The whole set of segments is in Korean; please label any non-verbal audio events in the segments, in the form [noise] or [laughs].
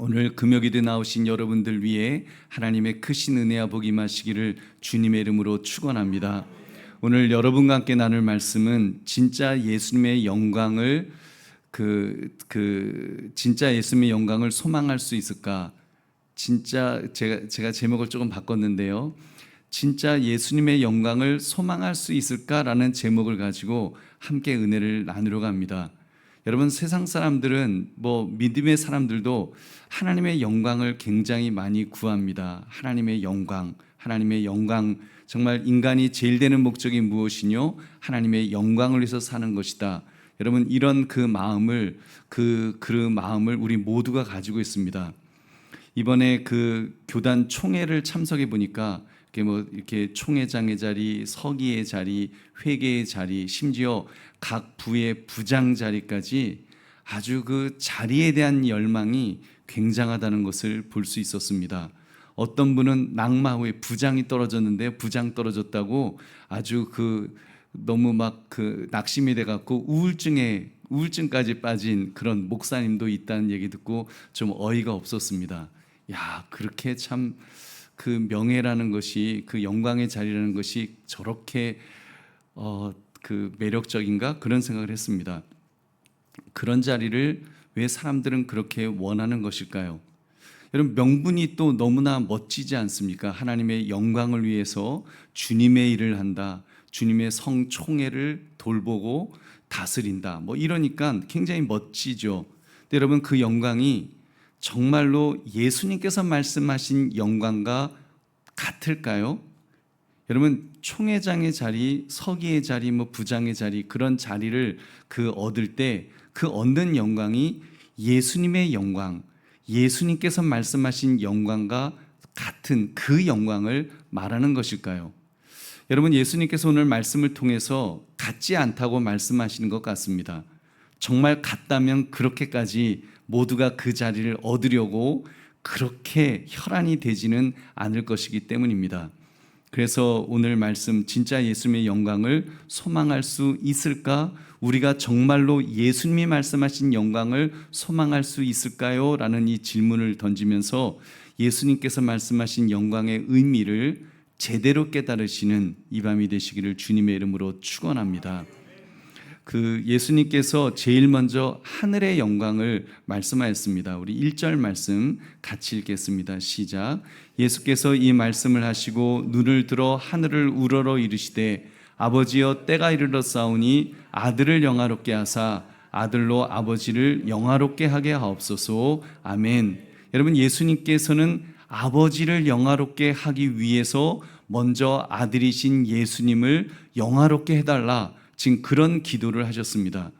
오늘 금요기도 나오신 여러분들 위해 하나님의 크신 은혜와 복이 마시기를 주님의 이름으로 축원합니다. 오늘 여러분과 함께 나눌 말씀은 진짜 예수님의 영광을 그, 그 진짜 예수님의 영광을 소망할 수 있을까? 진짜 제가 제가 제목을 조금 바꿨는데요. 진짜 예수님의 영광을 소망할 수 있을까라는 제목을 가지고 함께 은혜를 나누려 갑니다. 여러분 세상 사람들은 뭐 믿음의 사람들도 하나님의 영광을 굉장히 많이 구합니다. 하나님의 영광, 하나님의 영광 정말 인간이 제일 되는 목적이 무엇이뇨? 하나님의 영광을 위해서 사는 것이다. 여러분 이런 그 마음을 그그 마음을 우리 모두가 가지고 있습니다. 이번에 그 교단 총회를 참석해 보니까 이렇게 뭐 이렇게 총회장의 자리, 서기의 자리, 회계의 자리, 심지어 각 부의 부장 자리까지 아주 그 자리에 대한 열망이 굉장하다는 것을 볼 수 있었습니다. 어떤 분은 낙마 후에 부장이 떨어졌는데 부장 떨어졌다고 아주 그 너무 막 그 낙심이 돼 갖고 우울증에 우울증까지 빠진 그런 목사님도 있다는 얘기 듣고 좀 어이가 없었습니다. 야, 그렇게 참 그 명예라는 것이 그 영광의 자리라는 것이 저렇게 어 그 매력적인가 그런 생각을 했습니다. 그런 자리를 왜 사람들은 그렇게 원하는 것일까요? 여러분 명분이 또 너무나 멋지지 않습니까? 하나님의 영광을 위해서 주님의 일을 한다. 주님의 성 총회를 돌보고 다스린다. 뭐 이러니까 굉장히 멋지죠. 여러분 그 영광이 정말로 예수님께서 말씀하신 영광과 같을까요? 여러분 총회장의 자리, 서기의 자리, 뭐 부장의 자리 그런 자리를 그 얻을 때 그 얻는 영광이 예수님의 영광, 예수님께서 말씀하신 영광과 같은 그 영광을 말하는 것일까요? 여러분 예수님께서 오늘 말씀을 통해서 같지 않다고 말씀하시는 것 같습니다. 정말 같다면 그렇게까지 모두가 그 자리를 얻으려고 그렇게 혈안이 되지는 않을 것이기 때문입니다. 그래서 오늘 말씀 진짜 예수님의 영광을 소망할 수 있을까? 우리가 정말로 예수님이 말씀하신 영광을 소망할 수 있을까요? 라는 이 질문을 던지면서 예수님께서 말씀하신 영광의 의미를 제대로 깨달으시는 이 밤이 되시기를 주님의 이름으로 축원합니다. 그 예수님께서 제일 먼저 하늘의 영광을 말씀하였습니다. 우리 1절 말씀 같이 읽겠습니다. 시작. 예수께서 이 말씀을 하시고 눈을 들어 하늘을 우러러 이르시되 아버지여 때가 이르렀사오니 아들을 영화롭게 하사 아들로 아버지를 영화롭게 하게 하옵소서. 아멘. 여러분 예수님께서는 아버지를 영화롭게 하기 위해서 먼저 아들이신 예수님을 영화롭게 해달라. 지금 그런 기도를 하셨습니다.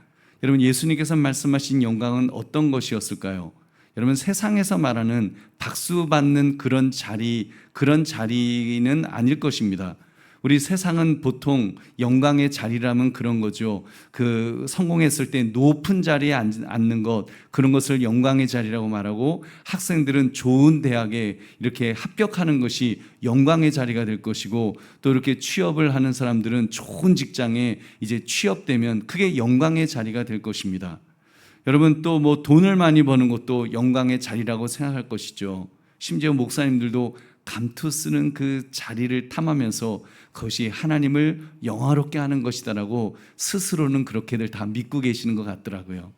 여러분 예수님께서 말씀하신 영광은 어떤 것이었을까요? 여러분 세상에서 말하는 박수 받는 그런 자리 그런 자리는 아닐 것입니다. 우리 세상은 보통 영광의 자리라면 그런 거죠. 그 성공했을 때 높은 자리에 앉는 것 그런 것을 영광의 자리라고 말하고 학생들은 좋은 대학에 이렇게 합격하는 것이 영광의 자리가 될 것이고 또 이렇게 취업을 하는 사람들은 좋은 직장에 이제 취업되면 그게 영광의 자리가 될 것입니다. 여러분 또 뭐 돈을 많이 버는 것도 영광의 자리라고 생각할 것이죠. 심지어 목사님들도 감투 쓰는 그 자리를 탐하면서 그것이 하나님을 영화롭게 하는 것이다라고 스스로는 그렇게들 다 믿고 계시는 것 같더라고요.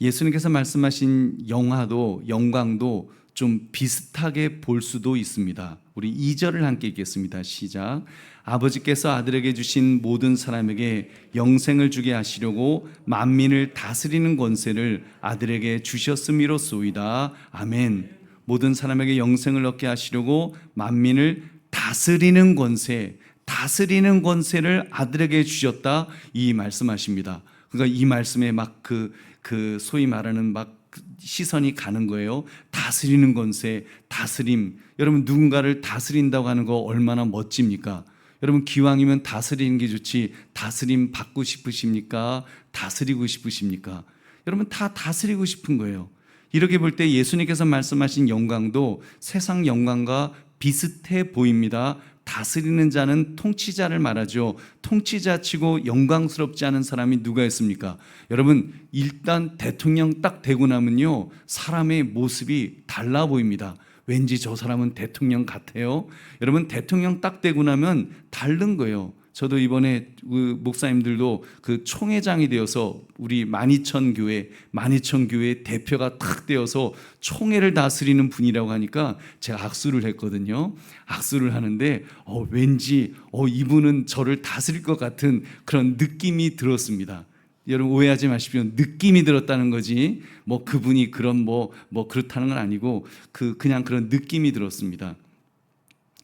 예수님께서 말씀하신 영화도 영광도 좀 비슷하게 볼 수도 있습니다. 우리 2절을 함께 읽겠습니다. 시작. 아버지께서 아들에게 주신 모든 사람에게 영생을 주게 하시려고 만민을 다스리는 권세를 아들에게 주셨음이로소이다. 아멘. 모든 사람에게 영생을 얻게 하시려고 만민을 다스리는 권세, 다스리는 권세를 아들에게 주셨다 이 말씀하십니다. 그러니까 이 말씀에 막그그 소위 말하는 막 시선이 가는 거예요. 다스리는 권세, 다스림. 여러분 누군가를 다스린다고 하는 거 얼마나 멋집니까? 여러분 기왕이면 다스리는 게 좋지 다스림 받고 싶으십니까? 다스리고 싶으십니까? 여러분 다 다스리고 싶은 거예요. 이렇게 볼 때 예수님께서 말씀하신 영광도 세상 영광과 비슷해 보입니다. 다스리는 자는 통치자를 말하죠. 통치자치고 영광스럽지 않은 사람이 누가 있습니까? 여러분 일단 대통령 딱 되고 나면요 사람의 모습이 달라 보입니다. 왠지 저 사람은 대통령 같아요. 여러분 대통령 딱 되고 나면 다른 거예요. 저도 이번에 그 목사님들도 그 총회장이 되어서 우리 만이천 교회, 만이천 교회 대표가 탁 되어서 총회를 다스리는 분이라고 하니까 제가 악수를 했거든요. 악수를 하는데 어, 왠지 어, 이분은 저를 다스릴 것 같은 그런 느낌이 들었습니다. 여러분 오해하지 마십시오. 느낌이 들었다는 거지. 뭐 그분이 그런 뭐뭐 그렇다는 건 아니고 그 그냥 그런 느낌이 들었습니다.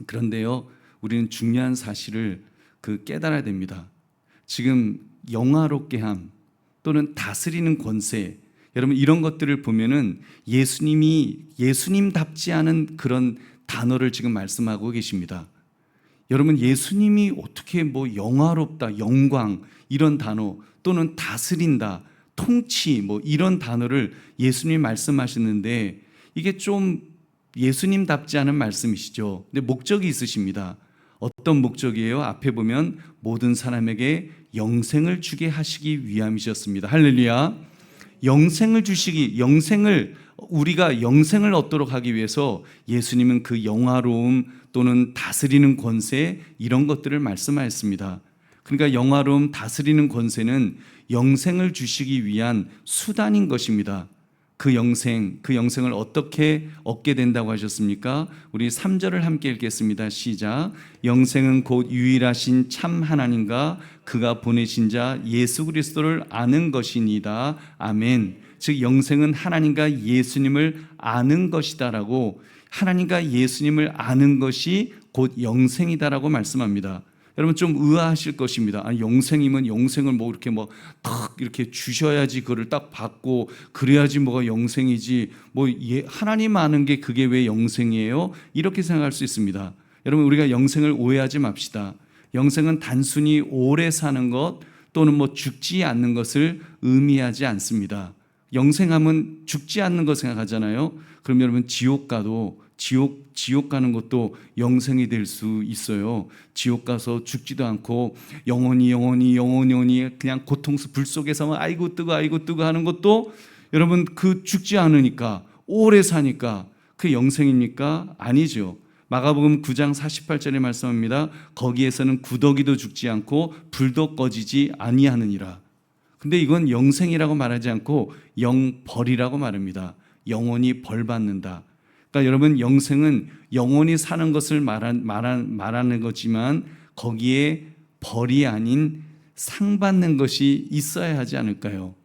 그런데요, 우리는 중요한 사실을 그 깨달아야 됩니다. 지금 영화롭게 함 또는 다스리는 권세 여러분 이런 것들을 보면은 예수님이 예수님답지 않은 그런 단어를 지금 말씀하고 계십니다. 여러분 예수님이 어떻게 뭐 영화롭다, 영광 이런 단어 또는 다스린다, 통치 뭐 이런 단어를 예수님이 말씀하셨는데 이게 좀 예수님답지 않은 말씀이시죠. 근데 목적이 있으십니다. 어떤 목적이에요? 앞에 보면 모든 사람에게 영생을 주게 하시기 위함이셨습니다. 할렐루야. 영생을 주시기, 영생을 우리가 영생을 얻도록 하기 위해서 예수님은 그 영화로움 또는 다스리는 권세 이런 것들을 말씀하였습니다. 그러니까 영화로움, 다스리는 권세는 영생을 주시기 위한 수단인 것입니다. 그 영생, 그 영생을 어떻게 얻게 된다고 하셨습니까? 우리 3절을 함께 읽겠습니다. 시작. 영생은 곧 유일하신 참 하나님과 그가 보내신 자 예수 그리스도를 아는 것이니다. 아멘. 즉 영생은 하나님과 예수님을 아는 것이다라고 하나님과 예수님을 아는 것이 곧 영생이다라고 말씀합니다. 여러분 좀 의아하실 것입니다. 아, 영생이면 영생을 뭐 이렇게 뭐 탁 이렇게 주셔야지 그를 딱 받고 그래야지 뭐가 영생이지 뭐 예, 하나님 아는 게 그게 왜 영생이에요? 이렇게 생각할 수 있습니다. 여러분 우리가 영생을 오해하지 맙시다. 영생은 단순히 오래 사는 것 또는 뭐 죽지 않는 것을 의미하지 않습니다. 영생하면 죽지 않는 거 생각하잖아요. 그럼 여러분 지옥 가도 지옥 지옥 가는 것도 영생이 될 수 있어요. 지옥 가서 죽지도 않고 영원히 영원히 영원히 그냥 고통스 불 속에서만 아이고 뜨거 아이고 뜨거 하는 것도 여러분 그 죽지 않으니까 오래 사니까 그 영생입니까? 아니죠. 마가복음 9장 48절에 말씀합니다. 거기에서는 구더기도 죽지 않고 불도 꺼지지 아니하느니라. 근데 이건 영생이라고 말하지 않고 영벌이라고 말합니다. 영원히 벌 받는다. 그러니까 여러분 영생은 영원히 사는 것을 말한, 말한, 말하는 거지만 거기에 벌이 아닌 상 받는 것이 있어야 하지 않을까요?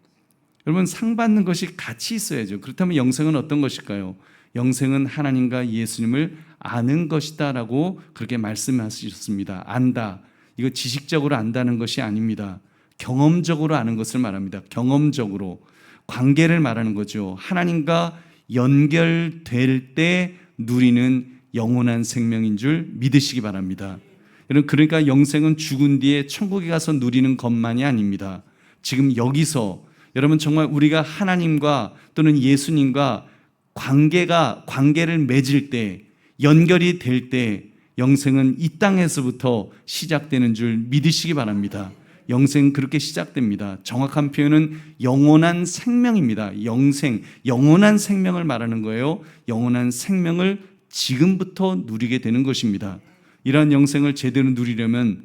여러분 상 받는 것이 같이 있어야죠. 그렇다면 영생은 어떤 것일까요? 영생은 하나님과 예수님을 아는 것이다라고 그렇게 말씀하셨습니다. 안다. 이거 지식적으로 안다는 것이 아닙니다. 경험적으로 아는 것을 말합니다. 경험적으로 관계를 말하는 거죠. 하나님과 연결될 때 누리는 영원한 생명인 줄 믿으시기 바랍니다. 여러분 그러니까 영생은 죽은 뒤에 천국에 가서 누리는 것만이 아닙니다. 지금 여기서 여러분 정말 우리가 하나님과 또는 예수님과 관계가 관계를 맺을 때 연결이 될 때 영생은 이 땅에서부터 시작되는 줄 믿으시기 바랍니다. 영생 그렇게 시작됩니다. 정확한 표현은 영원한 생명입니다. 영생, 영원한 생명을 말하는 거예요. 영원한 생명을 지금부터 누리게 되는 것입니다. 이러한 영생을 제대로 누리려면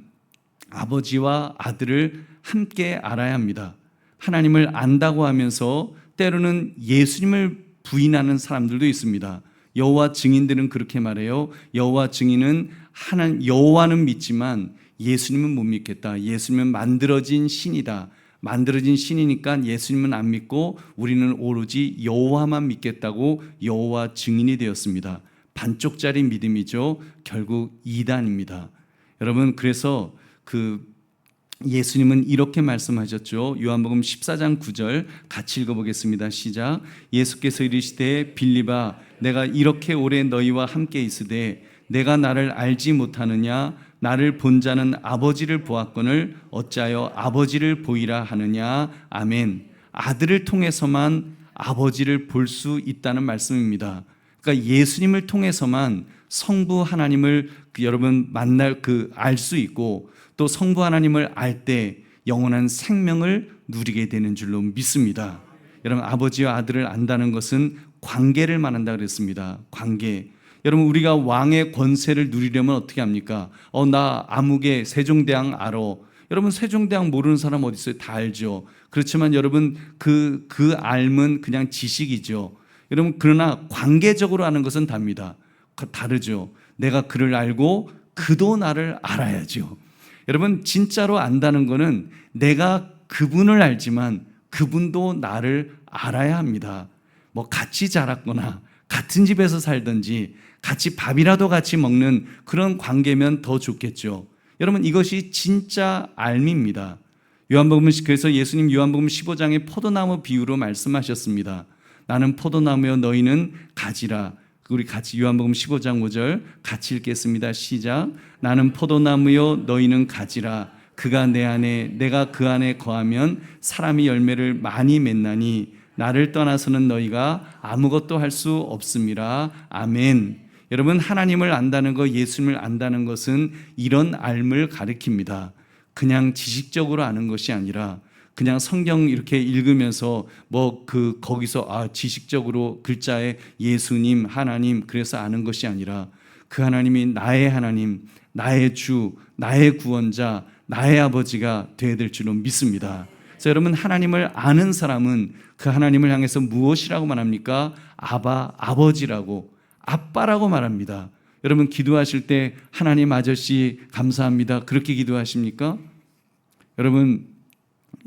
아버지와 아들을 함께 알아야 합니다. 하나님을 안다고 하면서 때로는 예수님을 부인하는 사람들도 있습니다. 여호와 증인들은 그렇게 말해요. 여호와 증인은 하나 여호와는 믿지만 예수님은 못 믿겠다. 예수님은 만들어진 신이다. 만들어진 신이니까 예수님은 안 믿고 우리는 오로지 여호와만 믿겠다고 여호와 증인이 되었습니다. 반쪽짜리 믿음이죠. 결국 이단입니다. 여러분 그래서 그 예수님은 이렇게 말씀하셨죠. 요한복음 14장 9절 같이 읽어보겠습니다. 시작. 예수께서 이르시되 빌리바 내가 이렇게 오래 너희와 함께 있으되 내가 나를 알지 못하느냐 나를 본 자는 아버지를 보았거늘 어찌하여 아버지를 보이라 하느냐 아멘 아들을 통해서만 아버지를 볼 수 있다는 말씀입니다 그러니까 예수님을 통해서만 성부 하나님을 그 여러분 만날 그 알 수 있고 또 성부 하나님을 알 때 영원한 생명을 누리게 되는 줄로 믿습니다. 여러분 아버지와 아들을 안다는 것은 관계를 말한다 그랬습니다. 관계. 여러분 우리가 왕의 권세를 누리려면 어떻게 합니까? 어 나 암흑의 세종대왕 알아. 여러분 세종대왕 모르는 사람 어디 있어요? 다 알죠. 그렇지만 여러분 그그 알면 그냥 지식이죠. 여러분 그러나 관계적으로 아는 것은 답니다. 그 다르죠. 내가 그를 알고 그도 나를 알아야죠. 여러분 진짜로 안다는 거는 내가 그분을 알지만 그분도 나를 알아야 합니다. 뭐 같이 자랐거나 같은 집에서 살든지 같이 밥이라도 같이 먹는 그런 관계면 더 좋겠죠. 여러분 이것이 진짜 알미입니다. 요한복음 그래서 예수님 요한복음 15장의 포도나무 비유로 말씀하셨습니다. 나는 포도나무여 너희는 가지라. 우리 같이 요한복음 15장 5절 같이 읽겠습니다. 시작. 나는 포도나무요 너희는 가지라. 그가 내 안에 내가 그 안에 거하면 사람이 열매를 많이 맺나니 나를 떠나서는 너희가 아무것도 할 수 없음이라. 아멘. 여러분 하나님을 안다는 것, 예수님을 안다는 것은 이런 알을 가리킵니다. 그냥 지식적으로 아는 것이 아니라 그냥 성경 이렇게 읽으면서 뭐 그 거기서 아 지식적으로 글자에 예수님 하나님 그래서 아는 것이 아니라 그 하나님이 나의 하나님 나의 주 나의 구원자 나의 아버지가 되어야 될 줄로 믿습니다. 그래서 여러분 하나님을 아는 사람은 그 하나님을 향해서 무엇이라고 말합니까? 아바 아버지라고 아빠라고 말합니다. 여러분 기도하실 때 하나님 아저씨 감사합니다. 그렇게 기도하십니까? 여러분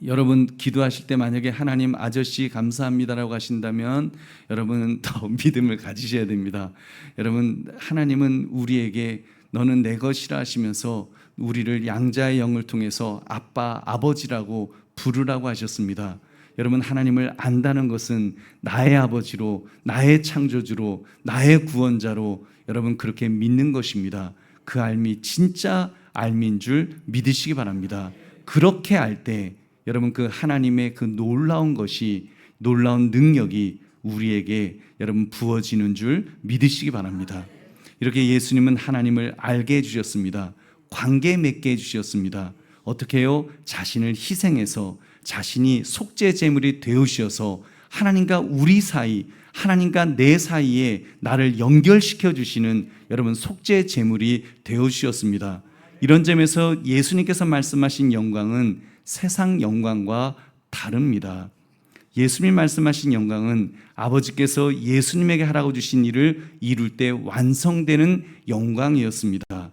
여러분 기도하실 때 만약에 하나님 아저씨 감사합니다라고 하신다면 여러분은 더 [laughs] 믿음을 가지셔야 됩니다. 여러분 하나님은 우리에게 너는 내 것이라 하시면서 우리를 양자의 영을 통해서 아빠 아버지라고 부르라고 하셨습니다. 여러분 하나님을 안다는 것은 나의 아버지로 나의 창조주로 나의 구원자로 여러분 그렇게 믿는 것입니다. 그 알미 진짜 알미인 줄 믿으시기 바랍니다. 그렇게 알 때 여러분 그 하나님의 그 놀라운 것이 놀라운 능력이 우리에게 여러분 부어지는 줄 믿으시기 바랍니다. 이렇게 예수님은 하나님을 알게 해 주셨습니다. 관계 맺게 해 주셨습니다. 어떻게 요? 자신을 희생해서 자신이 속죄 제물이 되으셔서 하나님과 우리 사이, 하나님과 내 사이에 나를 연결시켜 주시는 여러분 속죄 제물이 되어 주셨습니다. 이런 점에서 예수님께서 말씀하신 영광은 세상 영광과 다릅니다. 예수님 말씀하신 영광은 아버지께서 예수님에게 하라고 주신 일을 이룰 때 완성되는 영광이었습니다.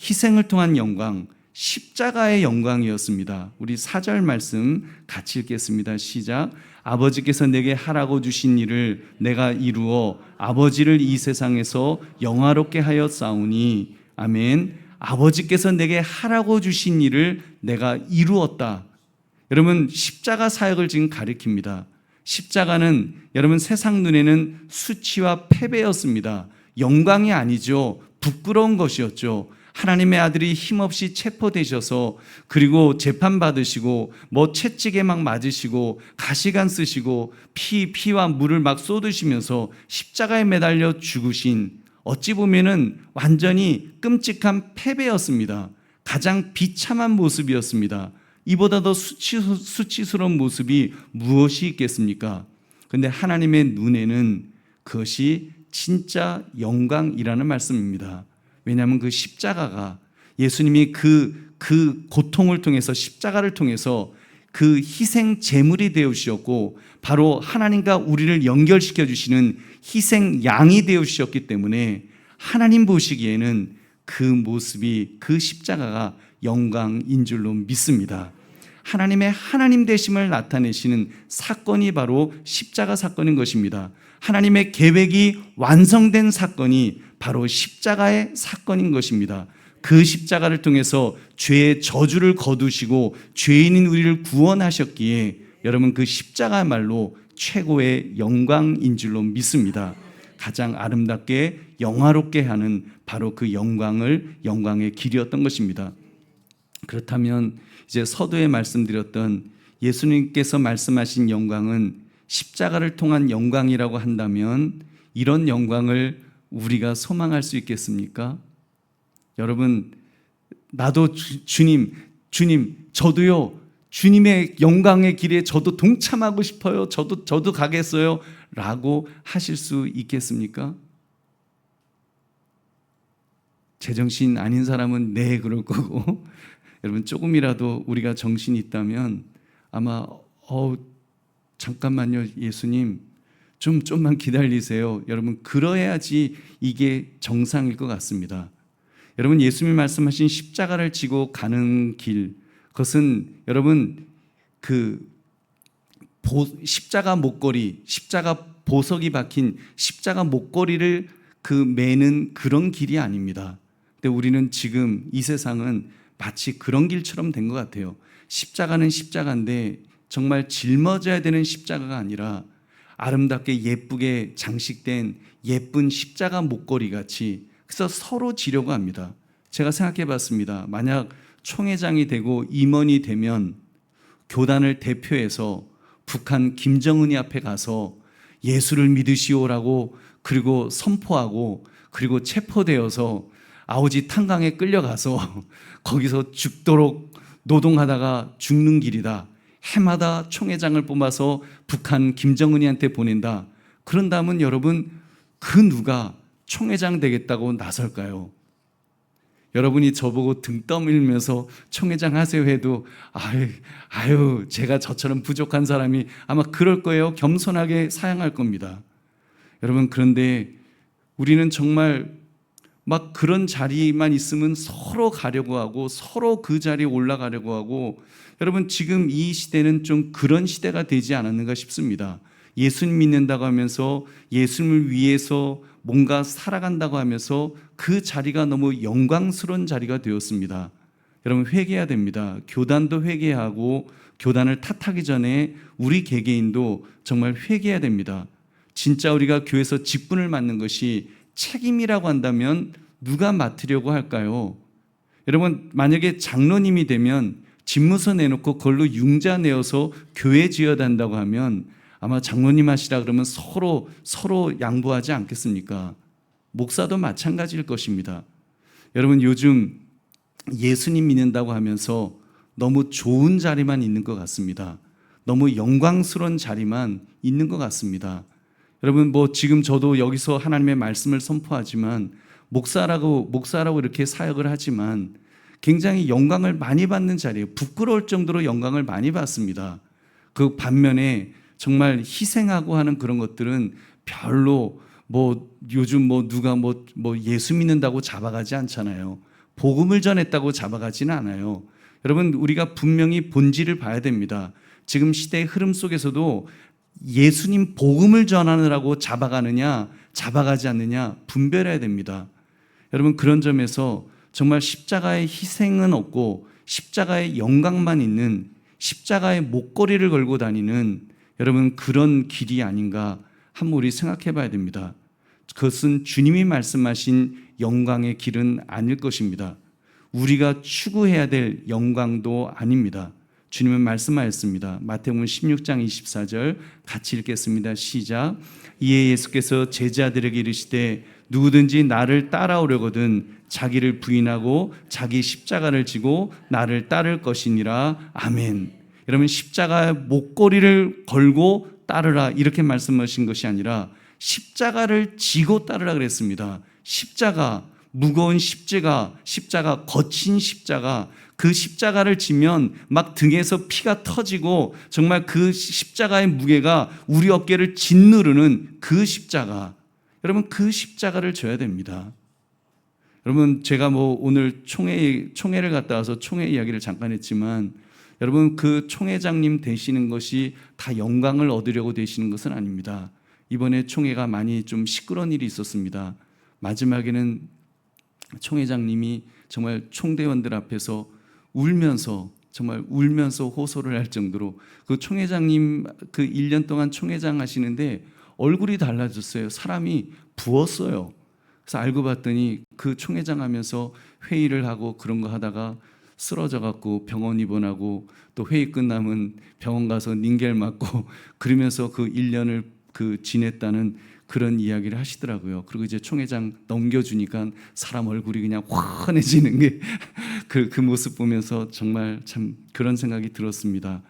희생을 통한 영광, 십자가의 영광이었습니다. 우리 사절 말씀 같이 읽겠습니다. 시작. 아버지께서 내게 하라고 주신 일을 내가 이루어 아버지를 이 세상에서 영화롭게 하여 싸우니 아멘. 아버지께서 내게 하라고 주신 일을 내가 이루었다. 여러분 십자가 사역을 지금 가리킵니다. 십자가는 여러분 세상 눈에는 수치와 패배였습니다. 영광이 아니죠. 부끄러운 것이었죠. 하나님의 아들이 힘없이 체포되셔서 그리고 재판 받으시고 뭐 채찍에 막 맞으시고 가시관 쓰시고 피 피와 물을 막 쏟으시면서 십자가에 매달려 죽으신 어찌 보면은 완전히 끔찍한 패배였습니다. 가장 비참한 모습이었습니다. 이보다 더 수치, 수치스러운 모습이 무엇이 있겠습니까? 근데 하나님의 눈에는 그것이 진짜 영광이라는 말씀입니다. 왜냐하면 그 십자가가 예수님이 그, 그 고통을 통해서 십자가를 통해서 그 희생 제물이 되어 주셨고 바로 하나님과 우리를 연결시켜 주시는 희생 양이 되어 주셨기 때문에 하나님 보시기에는 그 모습이 그 십자가가 영광인 줄로 믿습니다. 하나님의 하나님 되심을 나타내시는 사건이 바로 십자가 사건인 것입니다. 하나님의 계획이 완성된 사건이 바로 십자가의 사건인 것입니다. 그 십자가를 통해서 죄의 저주를 거두시고 죄인인 우리를 구원하셨기에 여러분 그 십자가야말로 최고의 영광인 줄로 믿습니다. 가장 아름답게 영화롭게 하는 바로 그 영광을 영광의 길이었던 것입니다. 그렇다면 이제 서두에 말씀드렸던 예수님께서 말씀하신 영광은 십자가를 통한 영광이라고 한다면 이런 영광을 우리가 소망할 수 있겠습니까? 여러분, 나도 주, 주님, 주님, 저도요, 주님의 영광의 길에 저도 동참하고 싶어요. 저도, 저도 가겠어요. 라고 하실 수 있겠습니까? 제정신 아닌 사람은 네, 그럴 거고, [laughs] 여러분, 조금이라도 우리가 정신이 있다면 아마, 어 잠깐만요, 예수님. 좀, 좀만 기다리세요. 여러분, 그러야지 이게 정상일 것 같습니다. 여러분, 예수님 말씀하신 십자가를 지고 가는 길, 그것은 여러분, 그 보, 십자가 목걸이, 십자가 보석이 박힌 십자가 목걸이를 그 매는 그런 길이 아닙니다. 근데 우리는 지금 이 세상은 마치 그런 길처럼 된 것 같아요. 십자가는 십자가인데 정말 짊어져야 되는 십자가가 아니라 아름답게 예쁘게 장식된 예쁜 십자가 목걸이 같이 그래서 서로 지려고 합니다. 제가 생각해 봤습니다. 만약 총회장이 되고 임원이 되면 교단을 대표해서 북한 김정은이 앞에 가서 예수를 믿으시오라고 그리고 선포하고 그리고 체포되어서 아오지 탄강에 끌려가서 [laughs] 거기서 죽도록 노동하다가 죽는 길이다. 해마다 총회장을 뽑아서 북한 김정은이한테 보낸다. 그런다면 여러분 그 누가 총회장 되겠다고 나설까요? 여러분이 저보고 등 떠밀면서 총회장 하세요 해도 아유, 아유 제가 저처럼 부족한 사람이 아마 그럴 거예요. 겸손하게 사양할 겁니다. 여러분 그런데 우리는 정말 막 그런 자리만 있으면 서로 가려고 하고 서로 그 자리에 올라가려고 하고 여러분 지금 이 시대는 좀 그런 시대가 되지 않았는가 싶습니다. 예수님 믿는다고 하면서 예수님을 위해서 뭔가 살아간다고 하면서 그 자리가 너무 영광스러운 자리가 되었습니다. 여러분 회개해야 됩니다. 교단도 회개하고 교단을 탓하기 전에 우리 개개인도 정말 회개해야 됩니다. 진짜 우리가 교회에서 직분을 맡는 것이 책임이라고 한다면 누가 맡으려고 할까요? 여러분 만약에 장로님이 되면 집무서 내놓고 그걸로 융자 내어서 교회 지어야 한다고 하면 아마 장로님 하시라 그러면 서로 서로 양보하지 않겠습니까? 목사도 마찬가지일 것입니다. 여러분 요즘 예수님 믿는다고 하면서 너무 좋은 자리만 있는 것 같습니다. 너무 영광스러운 자리만 있는 것 같습니다. 여러분 뭐 지금 저도 여기서 하나님의 말씀을 선포하지만 목사라고 목사라고 이렇게 사역을 하지만 굉장히 영광을 많이 받는 자리예요. 부끄러울 정도로 영광을 많이 받습니다. 그 반면에 정말 희생하고 하는 그런 것들은 별로 뭐 요즘 뭐 누가 뭐, 뭐 예수 믿는다고 잡아가지 않잖아요. 복음을 전했다고 잡아가지는 않아요. 여러분, 우리가 분명히 본질을 봐야 됩니다. 지금 시대의 흐름 속에서도 예수님 복음을 전하느라고 잡아가느냐, 잡아가지 않느냐 분별해야 됩니다. 여러분, 그런 점에서 정말 십자가의 희생은 없고 십자가의 영광만 있는 십자가의 목걸이를 걸고 다니는 여러분 그런 길이 아닌가 한번 우리 생각해 봐야 됩니다. 그것은 주님이 말씀하신 영광의 길은 아닐 것입니다. 우리가 추구해야 될 영광도 아닙니다. 주님은 말씀하였습니다. 마태복음 16장 24절 같이 읽겠습니다. 시작. 이에 예수께서 제자들에게 이르시되 누구든지 나를 따라오려거든 자기를 부인하고 자기 십자가를 지고 나를 따를 것이니라. 아멘. 여러분 십자가의 목걸이를 걸고 따르라 이렇게 말씀하신 것이 아니라 십자가를 지고 따르라 그랬습니다. 십자가 무거운 십자가, 십자가 거친 십자가 그 십자가를 지면 막 등에서 피가 터지고 정말 그 십자가의 무게가 우리 어깨를 짓누르는 그 십자가. 여러분 그 십자가를 져야 됩니다. 여러분 제가 뭐 오늘 총회 총회를 갔다 와서 총회 이야기를 잠깐 했지만 여러분 그 총회장님 되시는 것이 다 영광을 얻으려고 되시는 것은 아닙니다. 이번에 총회가 많이 좀 시끄러운 일이 있었습니다. 마지막에는 총회장님이 정말 총대원들 앞에서 울면서 정말 울면서 호소를 할 정도로 그 총회장님 그 1년 동안 총회장 하시는데 얼굴이 달라졌어요. 사람이 부었어요. 그래서 알고 봤더니 그 총회장 하면서 회의를 하고 그런 거 하다가 쓰러져 갖고 병원 입원하고 또 회의 끝나면 병원 가서 닌겔 맞고 [laughs] 그러면서 그 1년을 그 지냈다는 그런 이야기를 하시더라고요. 그리고 이제 총회장 넘겨주니까 사람 얼굴이 그냥 환해지는 게 [laughs] 그 그 모습 보면서 정말 참 그런 생각이 들었습니다.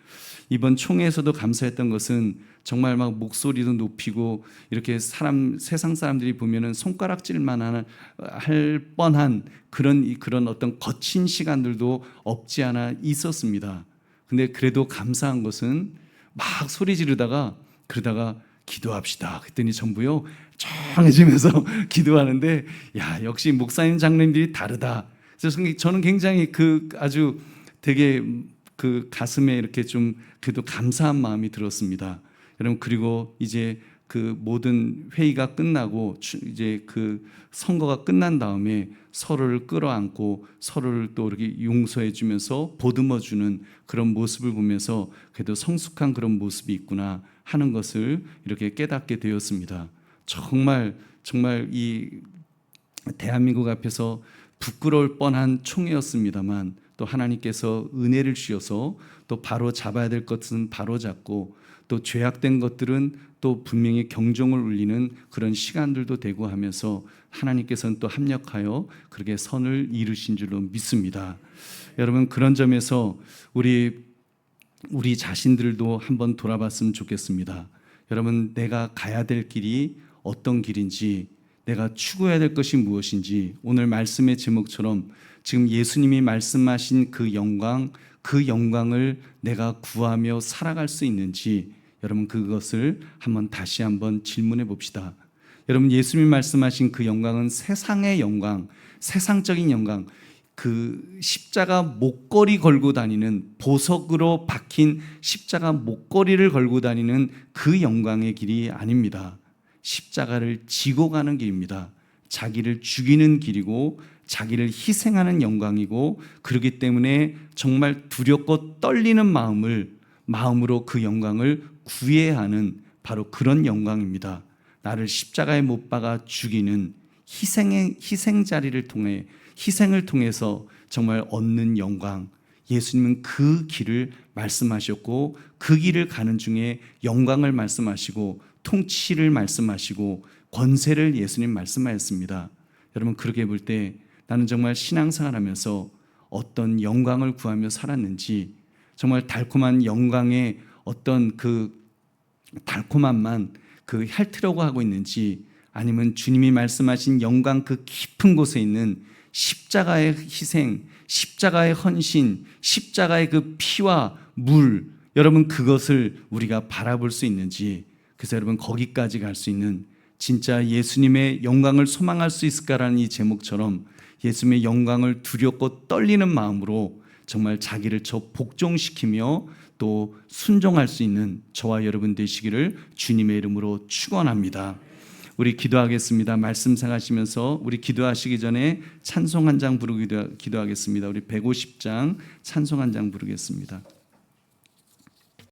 이번 총회에서도 감사했던 것은 정말 막 목소리도 높이고 이렇게 사람 세상 사람들이 보면은 손가락질만 할, 할 뻔한 그런 이- 그런 어떤 거친 시간들도 없지 않아 있었습니다. 근데 그래도 감사한 것은 막 소리 지르다가 그러다가 기도합시다. 그랬더니 전부요 쩡해지면서 [laughs] 기도하는데 야 역시 목사님 장로님들이 다르다. 그래서 저는 굉장히 그 아주 되게 그 가슴에 이렇게 좀 그래도 감사한 마음이 들었습니다. 여러분 그리고 이제 그 모든 회의가 끝나고 추- 이제 그 선거가 끝난 다음에 서로를 끌어안고 서로를 또 이렇게 용서해 주면서 보듬어 주는 그런 모습을 보면서 그래도 성숙한 그런 모습이 있구나 하는 것을 이렇게 깨닫게 되었습니다. 정말 정말 이 대한민국 앞에서 부끄러울 뻔한 총회였습니다만 또 하나님께서 은혜를 주셔서 또 바로 잡아야 될 것은 바로 잡고 또 죄악된 것들은 또 분명히 경종을 울리는 그런 시간들도 되고 하면서 하나님께서는 또 합력하여 그렇게 선을 이루신 줄로 믿습니다. 여러분 그런 점에서 우리 우리 자신들도 한번 돌아봤으면 좋겠습니다. 여러분 내가 가야 될 길이 어떤 길인지 내가 추구해야 될 것이 무엇인지 오늘 말씀의 제목처럼 지금 예수님이 말씀하신 그 영광 그 영광을 내가 구하며 살아갈 수 있는지 여러분 그것을 한번 다시 한번 질문해 봅시다. 여러분 예수님이 말씀하신 그 영광은 세상의 영광, 세상적인 영광, 그 십자가 목걸이 걸고 다니는 보석으로 박힌 십자가 목걸이를 걸고 다니는 그 영광의 길이 아닙니다. 십자가를 지고 가는 길입니다. 자기를 죽이는 길이고 자기를 희생하는 영광이고 그렇기 때문에 정말 두렵고 떨리는 마음을 마음으로 그 영광을 구해야 하는 바로 그런 영광입니다. 나를 십자가에 못 박아 죽이는 희생의 희생 자리를 통해 희생을 통해서 정말 얻는 영광. 예수님은 그 길을 말씀하셨고 그 길을 가는 중에 영광을 말씀하시고 통치를 말씀하시고 권세를 예수님 말씀하였습니다. 여러분 그렇게 볼 때 나는 정말 신앙생활하면서 어떤 영광을 구하며 살았는지 정말 달콤한 영광의 어떤 그 달콤함만 그 핥으려고 하고 있는지 아니면 주님이 말씀하신 영광 그 깊은 곳에 있는 십자가의 희생, 십자가의 헌신, 십자가의 그 피와 물 여러분 그것을 우리가 바라볼 수 있는지 그래서 여러분 거기까지 갈 수 있는 진짜 예수님의 영광을 소망할 수 있을까라는 이 제목처럼 예수님의 영광을 두렵고 떨리는 마음으로 정말 자기를 저 복종시키며 또 순종할 수 있는 저와 여러분 되시기를 주님의 이름으로 축원합니다. 우리 기도하겠습니다. 말씀 생하시면서 우리 기도하시기 전에 찬송 한 장 부르기도 기도하겠습니다. 우리 150장 찬송 한 장 부르겠습니다.